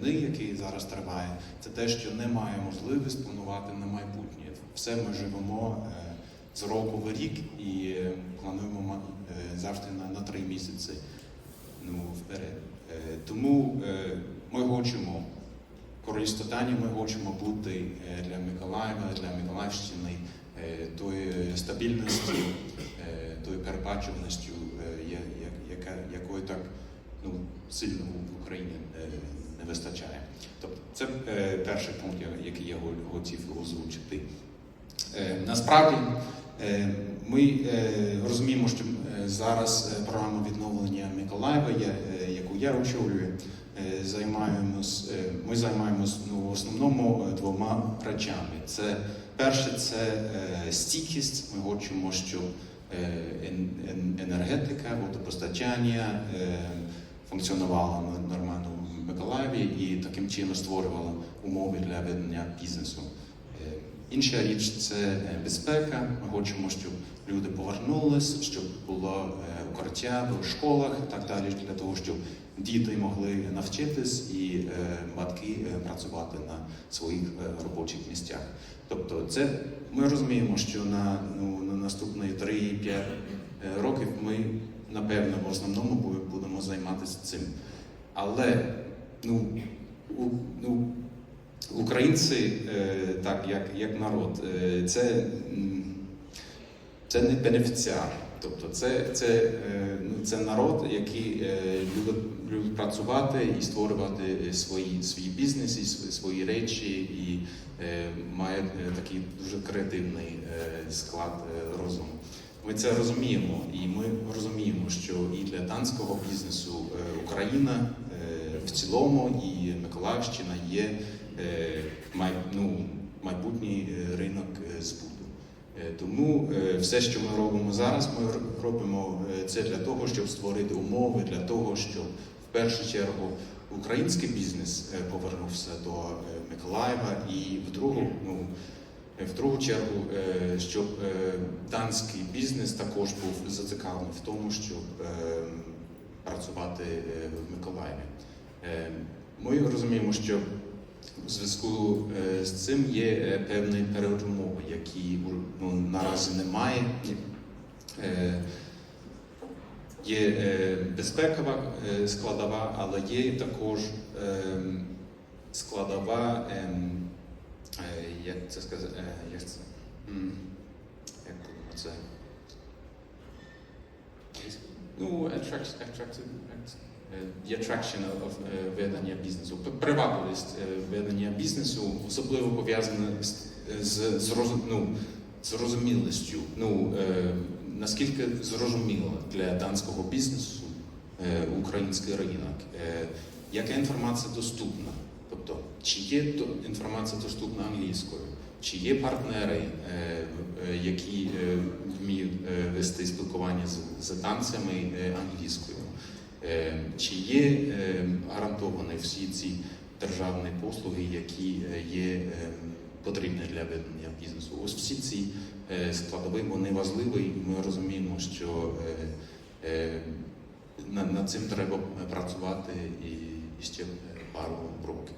війни, який зараз триває, це те, що немає можливість планувати на майбутнє. Все ми живемо е, з року в рік і е, плануємо е, завжди на, на три місяці ну, вперед. Тому ми хочемо користування, ми хочемо бути для Миколаєва, для Миколаївщини тою стабільністю, е, тою передбачуваністю, я- я- яка, якої так ну, сильно Україні е, не вистачає. Тобто це е, перший пункт, який я хотів озвучити. Е, Насправді ми розуміємо, що зараз програма відновлення Миколаєва, яку я очолюю, займаємось, ми займаємось ну, в основному двома речами. Це перше це стійкість. Ми хочемо, щоб ен- ен- енергетика, водопостачання функціонувала нормально в Миколаєві і таким чином створювала умови для ведення бізнесу. Е, Інша річ це е, безпека. Ми хочемо, щоб люди повернулись, щоб було е, укриття в школах і так далі, для того, щоб діти могли навчитись і батьки працювати на своїх робочих місцях. Тобто, це ми розуміємо, що на, ну, на наступні 3-5 е, років ми напевно в основному будемо займатися цим. Але ну, у, ну, українці, е, так як, як народ, е, це, це не бенефіціар. Тобто це, це, е, ну, це народ, який любить, любить працювати і створювати свої, свої бізнеси, свої, речі, і має такий дуже креативний склад розуму. Ми це розуміємо, і ми розуміємо, що і для данського бізнесу е, Україна е, в цілому і Миколаївщина є е, ну, майбутній ринок збуту. Тому все, що ми робимо зараз, ми робимо це для того, щоб створити умови, для того, щоб в першу чергу український бізнес повернувся до Миколаєва, і в другу, ну, в другу чергу, е, щоб е, данський бізнес також був зацікавлений в тому, щоб е, працювати е, в Миколаєві. Е, Ми розуміємо, що у зв'язку е, з цим є е, певні передумови, які ну, наразі немає. Е, Є е, безпекова е, складова, але є також е, складова, е, е, як це сказати, е, як це, як це, ну, attract, attractive, е, attraction of е, ведення бізнесу. Привабливість е, ведення бізнесу особливо пов'язана з, з, ну, зрозумілістю. Ну, е, наскільки зрозуміло для данського бізнесу е, український ринок, е, яка інформація доступна? Тобто, чи є інформація доступна англійською, чи є партнери, е, е, які е, вміють вести спілкування з, е, англійською? Чи є гарантовані всі ці державні послуги, які є потрібні для ведення бізнесу? Ось всі ці складові вони важливі, і ми розуміємо, що над, цим треба працювати і, і ще пару років.